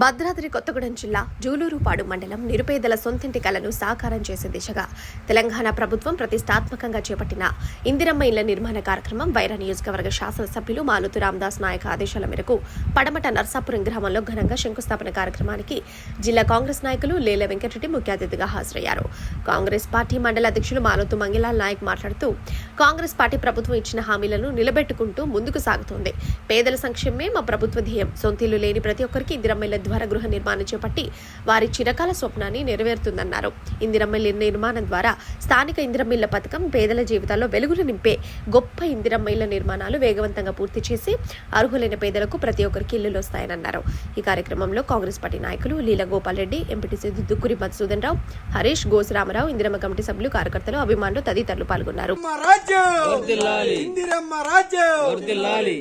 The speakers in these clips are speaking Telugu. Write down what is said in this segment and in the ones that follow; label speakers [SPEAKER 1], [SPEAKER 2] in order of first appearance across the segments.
[SPEAKER 1] భద్రాద్రి కొత్తగూడెం జిల్లా జూలూరుపాడు మండలం నిరుపేదల సొంతింటి కలను సాకారం చేసే దిశగా తెలంగాణ ప్రభుత్వం ప్రతిష్టాత్మకంగా చేపట్టిన ఇందిరమ్మ ఇళ్ళ నిర్మాణ కార్యక్రమం వైర నియోజకవర్గ శాసనసభ్యులు మాలుతు రామదాస్ నాయక్ ఆదేశాల మేరకు పడమట నర్సాపురం గ్రామంలో ఘనంగా శంకుస్థాపన కార్యక్రమానికి జిల్లా కాంగ్రెస్ నాయకులు లేల వెంకటరెడ్డి ముఖ్య అతిథిగా హాజరయ్యారు. కాంగ్రెస్ పార్టీ మండల అధ్యక్షులు మాలుతు మంగిలాల్ నాయక్ మాట్లాడుతూ కాంగ్రెస్ పార్టీ ప్రభుత్వం ఇచ్చిన హామీలను నిలబెట్టుకుంటూ ముందుకు సాగుతోంది. పేదల సంక్షేమమే మా ప్రభుత్వ ధ్యేయం. సొంతిల్లు లేని ప్రతి ఒక్కరికి ఇందిరమ్మ ద్వారా గృహ నిర్మాణం చేపట్టి వారి చిరకాల స్వప్నాన్ని నెరవేరుతుందన్నారు. ఇందిరమ్మ ఇళ్ళ నిర్మాణం ద్వారా స్థానిక ఇందిరమ్మ ఇళ్ళ పథకం పేదల జీవితాల్లో వెలుగులు నింపే గొప్ప ఇందిరమ్మ ఇళ్ళ నిర్మాణాలు వేగవంతంగా పూర్తి చేసి అర్హులైన పేదలకు ప్రతి ఒక్కరికి ఇల్లులు వస్తాయన్నారు. ఈ కార్యక్రమంలో కాంగ్రెస్ పార్టీ నాయకులు లీల గోపాల్ రెడ్డి ఎంపీటీసీ దుక్కురి మధుసూదన్ రావు హరీష్ గోసురామరావు ఇందిరమ్మ కమిటీ సభ్యులు కార్యకర్తలు అభిమానులు తదితరులు పాల్గొన్నారు
[SPEAKER 2] ఇందిరమ్మ రాజ్యం
[SPEAKER 3] వర్ధిల్లాలి
[SPEAKER 2] ఇందిరమ్మ రాజ్యం
[SPEAKER 3] వర్ధిల్లాలి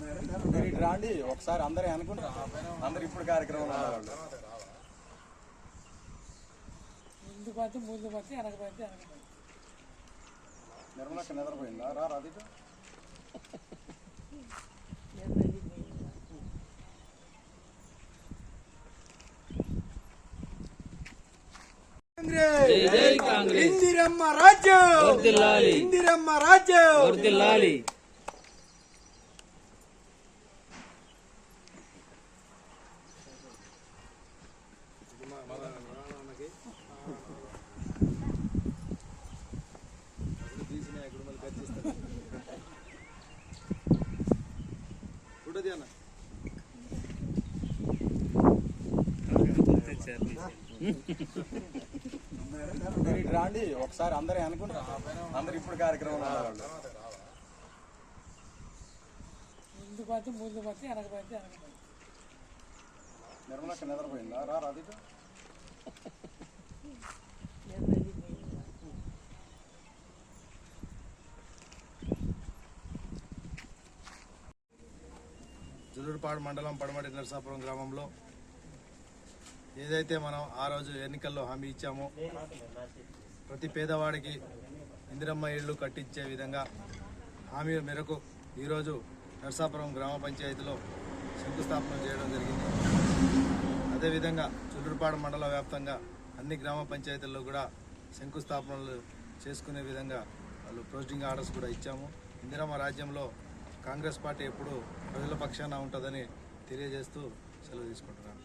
[SPEAKER 2] మీరు ఇటు రాండి ఒకసారి అందరూ అనుకుంటారు. అందరు ఇప్పుడు కార్యక్రమం
[SPEAKER 4] ముందు పడితే ముందు పడితే వెనక పడితే వెనక పడితే
[SPEAKER 2] నిర్మలక్క నిద్రపోయిందా? రా రాది
[SPEAKER 3] కాంగ్రెస్.
[SPEAKER 2] ఇందిరమ్మ రాజ్యం. ఇందిరమ్మ రాజ్యం.
[SPEAKER 3] వర్ధిల్లాలి
[SPEAKER 2] మీరు ఇటు రాండి ఒకసారి అందరూ అనుకుంటారు. అందరు ఇప్పుడు కార్యక్రమం
[SPEAKER 4] ముందు పడితే ముందు పడితే వెనక పడితే వెనక
[SPEAKER 2] నిర్మలక్క నిద్రపోయిందా? రా రాది
[SPEAKER 5] జులుడుపాడు మండలం పడమటి నరసాపురం గ్రామంలో ఏదైతే మనం ఆ రోజు ఎన్నికల్లో హామీ ఇచ్చామో ప్రతి పేదవాడికి ఇందిరమ్మ ఇళ్ళు కట్టించే విధంగా హామీ మేరకు ఈరోజు నరసాపురం గ్రామ పంచాయతీలో శంకుస్థాపన చేయడం జరిగింది. అదేవిధంగా చుల్లూరుపాడు మండల వ్యాప్తంగా అన్ని గ్రామ పంచాయతీల్లో కూడా శంకుస్థాపనలు చేసుకునే విధంగా వాళ్ళు పోస్టింగ్ ఆర్డర్స్ కూడా ఇచ్చాము. ఇందిరమ్మ రాజ్యంలో కాంగ్రెస్ పార్టీ ఎప్పుడు ప్రజల పక్షాన ఉంటుందని తెలియజేస్తూ సెలవు తీసుకుంటున్నాను.